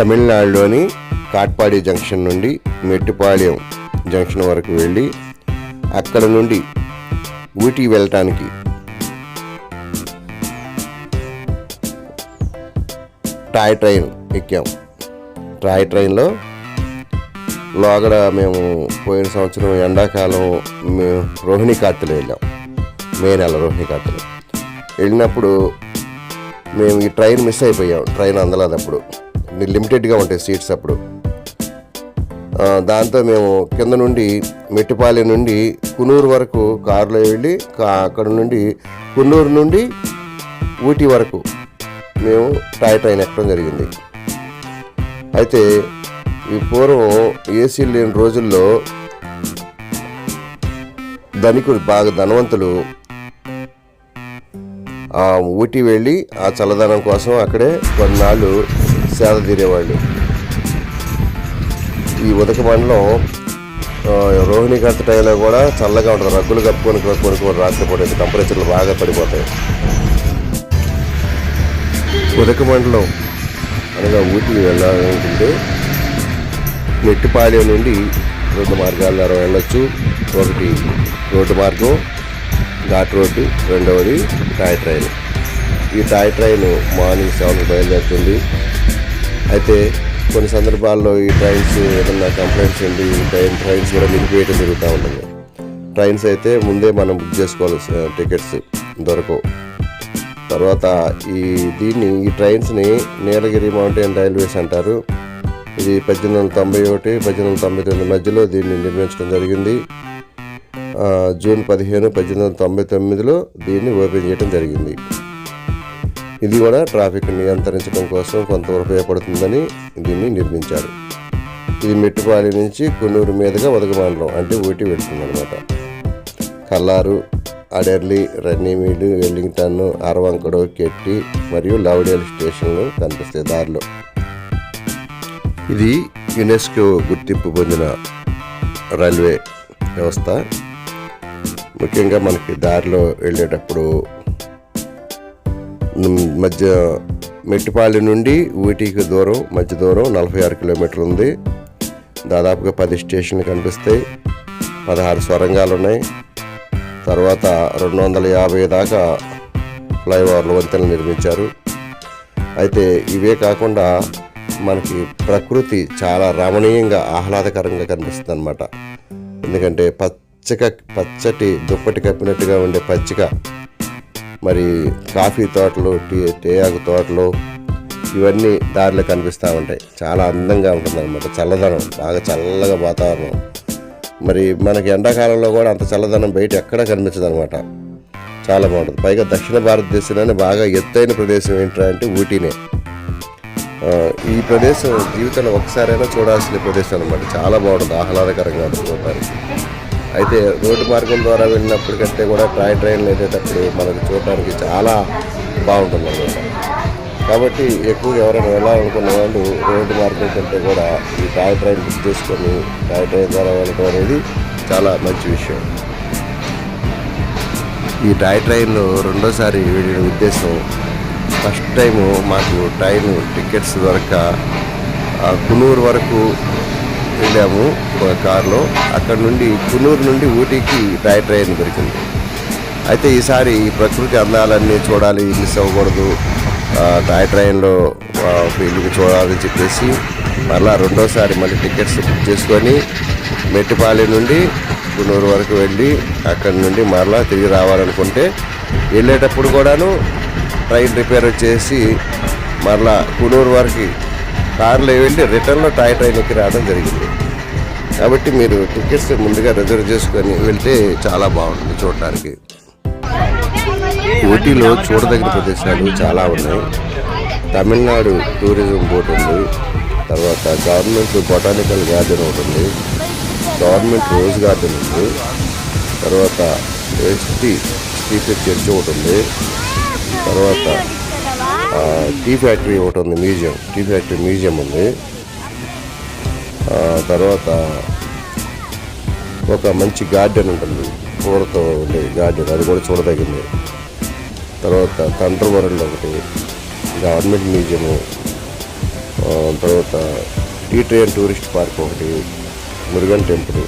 తమిళనాడులోని కాట్పాడి జంక్షన్ నుండి మెట్టుపాళ్యం జంక్షన్ వరకు వెళ్ళి అక్కడ నుండి ఊటీ వెళ్ళటానికి. Toy train ఎక్కాం. టాయ్ ట్రైన్లో లోగడ మేము పోయిన సంవత్సరం ఎండాకాలం మేము రోహిణి కార్తెలు వెళ్ళాం. మే నెల రోహిణి కార్తెలు వెళ్ళినప్పుడు మేము ఈ ట్రైన్ మిస్ అయిపోయాం. ట్రైన్ అందలేదు అప్పుడు లిమిటెడ్గా ఉంటాయి సీట్స్ అప్పుడు. దాంతో మేము కింద నుండి మెట్టిపాలెం నుండి కునూరు వరకు కారులో వెళ్ళి కా- అక్కడ నుండి కున్నూరు నుండి ఊటీ వరకు మేము టాయ్ ట్రైన్ ఎక్కడం జరిగింది. అయితే ఈ పూర్వం ఏసీ లేని రోజుల్లో ధనికులు బాగా ధనవంతులు. ఊటీ వెళ్ళి ఆ చల్లదనం కోసం అక్కడే కొన్నాళ్ళు సేద తీరేవాళ్ళు. ఈ ఉదక మండలం రోహిణి గంట టైంలో కూడా చల్లగా ఉంటుంది. రగ్గులు కప్పుకొని కొనుక్కొని రాత్రి పడేది టెంపరేచర్లు బాగా పడిపోతాయి. ఉదక మండలం అనగా ఊటీ వెళ్ళాలనుకుంటే మెట్టిపాలెం నుండి రెండు మార్గాల ద్వారా వెళ్ళొచ్చు. ఒకటి రోడ్డు మార్గం ఘాట్ రోడ్డు రెండవది టాయ్ ట్రైన్. ఈ టాయ్ ట్రైన్ మార్నింగ్ సెవెన్కి బయలుదేరుతుంది. అయితే కొన్ని సందర్భాల్లో ఈ ట్రైన్స్ ఏదన్నా కంప్లైంట్స్ ఉండి ఈ ట్రైన్ ట్రైన్స్ కూడా నిలిపివేయడం జరుగుతూ ఉంటుంది. ట్రైన్స్ అయితే ముందే మనం బుక్ చేసుకోవాలి టికెట్స్ దొరకవు. తర్వాత ఈ దీన్ని ఈ ట్రైన్స్ని నీలగిరి మౌంటైన్ రైల్వేస్ అంటారు. ఇది పద్దెనిమిది వందల తొంభై ఒకటి పద్దెనిమిది వందల తొంభై తొమ్మిది మధ్యలో దీన్ని నిర్మించడం జరిగింది. జూన్ పదిహేను పద్దెనిమిది వందల తొంభై తొమ్మిదిలో దీన్ని ఓపెన్ చేయడం జరిగింది. ఇది కూడా ట్రాఫిక్ నియంత్రించడం కోసం కొంత ఉపయోగపడుతుందని దీన్ని నిర్మించారు. ఇది మెట్టుపాలి నుంచి కొన్నూరు మీదుగా ఉదగమండలం అంటే ఊటీ వెళ్తుంది కల్లారు అడెర్లీ రన్నీమీడు వెల్లింగ్టన్ అరవంకడు కెట్టి మరియు లవడేల్ స్టేషన్లు కనిపిస్తాయి దారిలో. ఇది యునెస్కో గుర్తింపు పొందిన రైల్వే వ్యవస్థ. ముఖ్యంగా మనకి దారిలో వెళ్ళేటప్పుడు మధ్య మెట్టిపాలెం నుండి ఊటీకి దూరం మధ్య దూరం నలభై ఆరు కిలోమీటర్లు ఉంది. దాదాపుగా పది స్టేషన్లు కనిపిస్తాయి. పదహారు స్వరంగాలు ఉన్నాయి. తర్వాత రెండు వందల యాభై దాకా ఫ్లైఓవర్లు వంతెనలు నిర్మించారు. అయితే ఇవే కాకుండా మనకి ప్రకృతి చాలా రమణీయంగా ఆహ్లాదకరంగా కనిపిస్తుంది అనమాట ఎందుకంటే పచ్చక పచ్చటి దుప్పటి కప్పినట్టుగా ఉండే పచ్చిక మరి కాఫీ తోటలు టీ తేయాకు తోటలు ఇవన్నీ దారిలో కనిపిస్తూ ఉంటాయి. చాలా అందంగా ఉంటుందన్నమాట. చల్లదనం బాగా చల్లగా వాతావరణం. మరి మనకి ఎండాకాలంలో కూడా అంత చల్లదనం బయట ఎక్కడా కనిపించదు అనమాట చాలా బాగుంటుంది. పైగా దక్షిణ భారతదేశంలోనే బాగా ఎత్తైన ప్రదేశం ఏంటంటే ఊటీనే. ఈ ప్రదేశం జీవితంలో ఒకసారైనా చూడాల్సిన ప్రదేశం అనమాట చాలా బాగుంటుంది. ఆహ్లాదకరంగా ఉంటుంది అయితే రోడ్డు మార్గం ద్వారా వెళ్ళినప్పటికంటే కూడా ట్రాయ్ ట్రైన్లు వెళ్ళేటప్పుడు మనకు చూడటానికి చాలా బాగుంటుంది అనమాట కాబట్టి ఎక్కువగా ఎవరైనా వెళ్ళాలనుకున్న వాళ్ళు రోడ్డు మార్గం కంటే కూడా ఈ టాయ్ ట్రైన్ బుక్ చేసుకొని టాయ్ ట్రైన్ ద్వారా వెళ్ళడం అనేది చాలా మంచి విషయం. ఈ టాయ్ ట్రైన్లో రెండోసారి వెళ్ళిన ఉద్దేశం ఫస్ట్ టైము మాకు ట్రైన్ టికెట్స్ దొరక ఆ, కునూరు వరకు వెళ్ళాము కారులో. అక్కడ నుండి కున్నూరు నుండి ఊటీకి టాయ్ ట్రైన్ దొరికింది. అయితే ఈసారి ఈ ప్రకృతి అందాలన్నీ చూడాలి మిస్ అవ్వకూడదు. ఆ, టాయ్ ట్రైన్లో ఆ, వీళ్ళకి చూడాలని చెప్పేసి మళ్ళా రెండోసారి మళ్ళీ టికెట్స్ బుక్ చేసుకొని మెట్టిపాలెం నుండి కున్నూరు వరకు వెళ్ళి అక్కడి నుండి మరలా తిరిగి రావాలనుకుంటే వెళ్ళేటప్పుడు కూడాను ట్రైన్ రిపేర్ వచ్చేసి మరలా కునూరు వరకు కారులో వెళ్ళి రిటర్న్లో టాయ్ ట్రైన్కి రావడం జరిగింది. కాబట్టి మీరు టికెట్స్ ముందుగా రిజర్వ్ చేసుకొని వెళ్తే చాలా బాగుంటుంది చూడటానికి. ఊటీలో చూడదగిన ప్రదేశాలు చాలా ఉన్నాయి. తమిళనాడు టూరిజం బోర్డు ఉంది. తర్వాత గవర్నమెంట్ బొటానికల్ గార్డెన్ ఒకటి ఉంది. గవర్నమెంట్ రోజ్ గార్డెన్ ఉంది. తర్వాత ఎస్టీ స్పీకర్ చర్చ్ ఒకటి ఉంది. తర్వాత టీ ఫ్యాక్టరీ ఒకటి ఉంది మ్యూజియం. టీ ఫ్యాక్టరీ మ్యూజియం ఉంది. తర్వాత ఒక మంచి గార్డెన్ ఉంటుంది. పూలతో ఉండే గార్డెన్ అది కూడా చూడదగింది. తర్వాత తండ్రి వరల్డ్ ఒకటి గవర్నమెంట్ మ్యూజియము. తర్వాత టీ ట్రైన్ టూరిస్ట్ పార్క్ ఒకటి మురుగన్ టెంపుల్.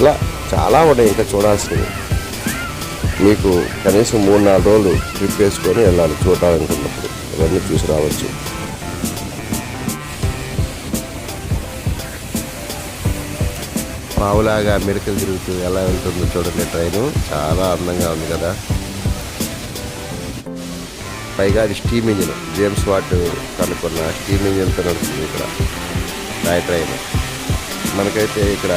ఇలా చాలా ఉన్నాయి ఇంకా చూడాల్సినవి. మీకు కనీసం మూడు నాలుగు రోజులు ట్రిప్ వేసుకొని వెళ్ళాలి చూడాలనుకున్నప్పుడు. ఇవన్నీ చూసి రావచ్చు పావులాగా మెడికల్ తిరుగుతూ ఎలా వెళ్తుందో చూడండి ట్రైను. చాలా అందంగా ఉంది కదా. పైగా అది స్టీమ్ ఇంజిన్. జేమ్స్ వాట్ కనుక్కున్న స్టీమ్ ఇంజిన్తో నడుస్తుంది ఇక్కడ. Toy train. మనకైతే ఇక్కడ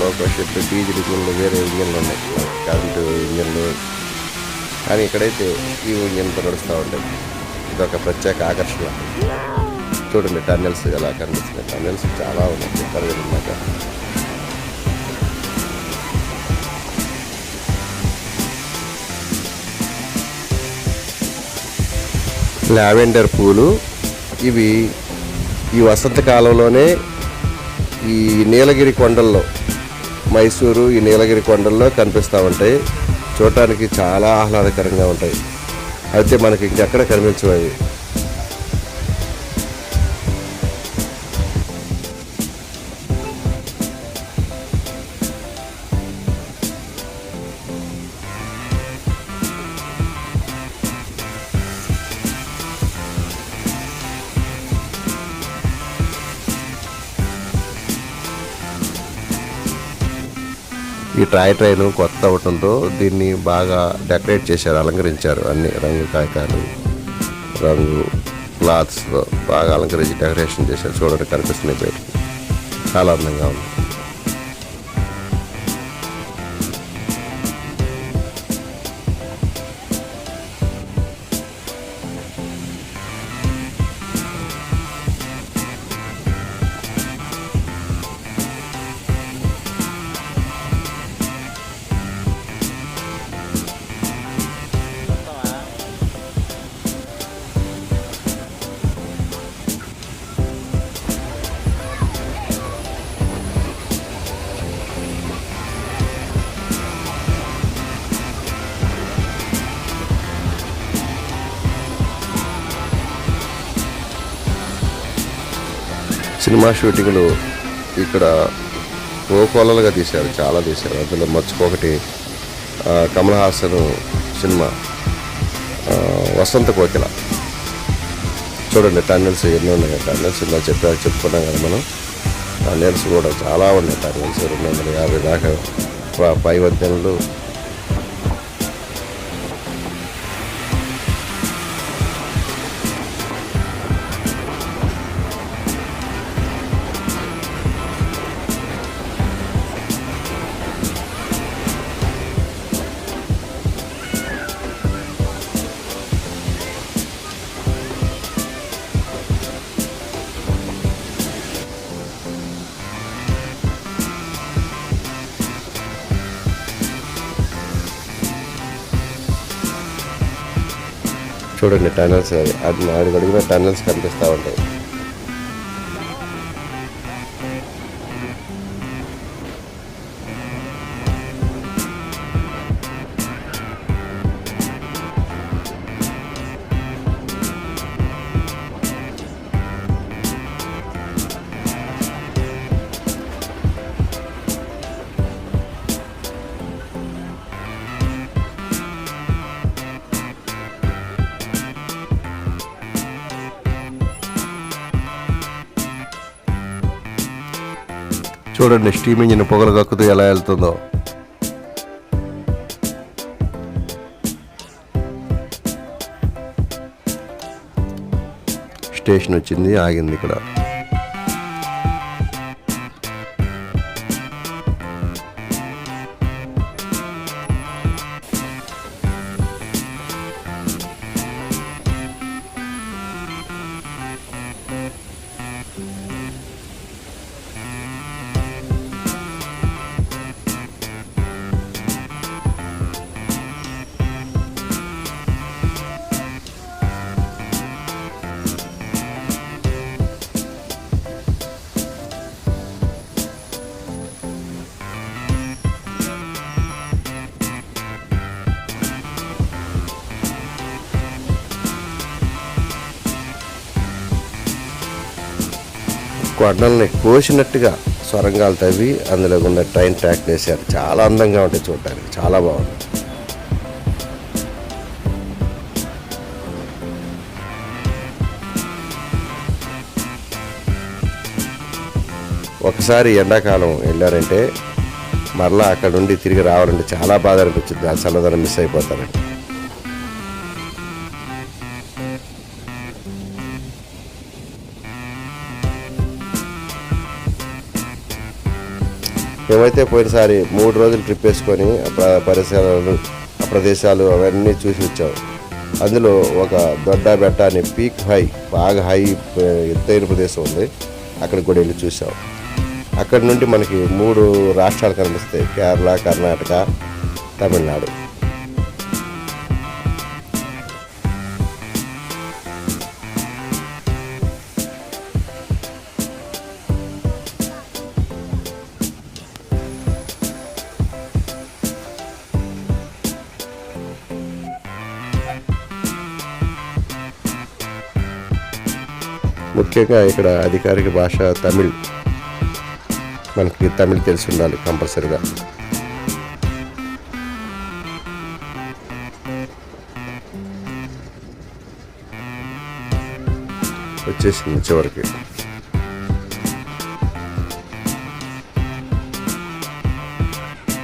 లోకల్ షిప్ డీజిల్ ఇంజిన్లు వేరే ఇంజిన్లు ఉన్నాయి. కరెంటు ఇంజిన్లు కానీ ఇక్కడైతే ఈ ఇంజిన్తో నడుస్తూ ఉంటాయి ఇది ఒక ప్రత్యేక ఆకర్షణ. చూడండి టన్నెల్స్ ఎలా కనిపిస్తున్నాయి. టన్నెల్స్ చాలా ఉన్నాయి. చెప్పారు ఉన్నాక లావెండర్ పూలు. ఇవి ఈ వసంతకాలంలోనే ఈ నీలగిరి కొండల్లో మైసూరు ఈ నీలగిరి కొండల్లో కనిపిస్తూ ఉంటాయి. చూడటానికి చాలా ఆహ్లాదకరంగా ఉంటాయి. అయితే మనకి ఇంకెక్కడ కనిపించవు ఈ ట్రాయ్ ట్రైన్ కొత్త అవటంతో దీన్ని బాగా డెకరేట్ చేశారు అలంకరించారు అన్ని రంగు కాగితాలు రంగు క్లాత్స్ బాగా అలంకరించి డెకరేషన్ చేశారు. చూడండి కనిపిస్తున్నాయి బయట చాలా అందంగా ఉంది. సినిమా షూటింగ్లు ఇక్కడ ఓకోలలుగా తీశారు చాలా తీశారు. అందులో మర్చిపోకటి కమల్ హాసన్ సినిమా వసంత కోకిల. చూడండి టన్నెల్స్ ఎన్నో ఉన్నాయి? టన్నెల్స్ ఇలా చెప్పా చెప్పుకున్నాం కదా మనం. టన్నెల్స్ కూడా చాలా ఉన్నాయి టన్నెల్స్ రెండు వందల యాభై దాకా. పై వద్దలు చూడండి టనల్స్ అది నాలుగు అడిగిన టనల్స్ కనిపిస్తూ ఉంటాయి. చూడండి స్టీమ్ ఇంజిన్ పొగలు కక్కుతూ ఎలా వెళ్తుందో. స్టేషన్ వచ్చింది ఆగింది ఇక్కడ. కొండల్ని కోసినట్టుగా సొరంగాలు తవ్వి అందులో ఉన్న ట్రైన్ ట్రాక్ వేశారు. చాలా అందంగా ఉంటాయి చూడటానికి చాలా బాగుంది. ఒకసారి ఎండాకాలం వెళ్ళారంటే మరలా అక్కడ నుండి తిరిగి రావాలంటే చాలా బాధ అనిపించింది. ఆ చల్లదనం మిస్ అయిపోతారండి మేమైతే పోయినసారి మూడు రోజులు ట్రిప్ వేసుకొని పరిసరాలు ప్రదేశాలు అవన్నీ చూసి వచ్చాం. అందులో ఒక దొడ్డ బెట్ట అని పీక్ హై బాగా హై ఎత్తైన ప్రదేశం ఉంది. అక్కడికి కూడా వెళ్ళి చూసాం అక్కడ నుండి మనకి మూడు రాష్ట్రాలు కనిపిస్తాయి. కేరళ కర్ణాటక తమిళనాడు. ముఖ్యంగా ఇక్కడ అధికారిక భాష తమిళ్. మనకి తమిళ్ తెలిసి ఉండాలి కంపల్సరిగా. వచ్చేసింది చివరికి.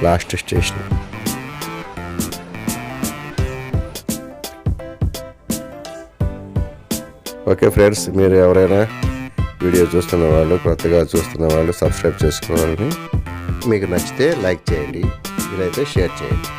Last station. ఓకే ఫ్రెండ్స్ మీరు ఎవరైనా వీడియో చూస్తున్న వాళ్ళు కొత్తగా చూస్తున్న వాళ్ళు సబ్స్క్రైబ్ చేసుకోవాలని మీకు నచ్చితే లైక్ చేయండి వీలైతే షేర్ చేయండి.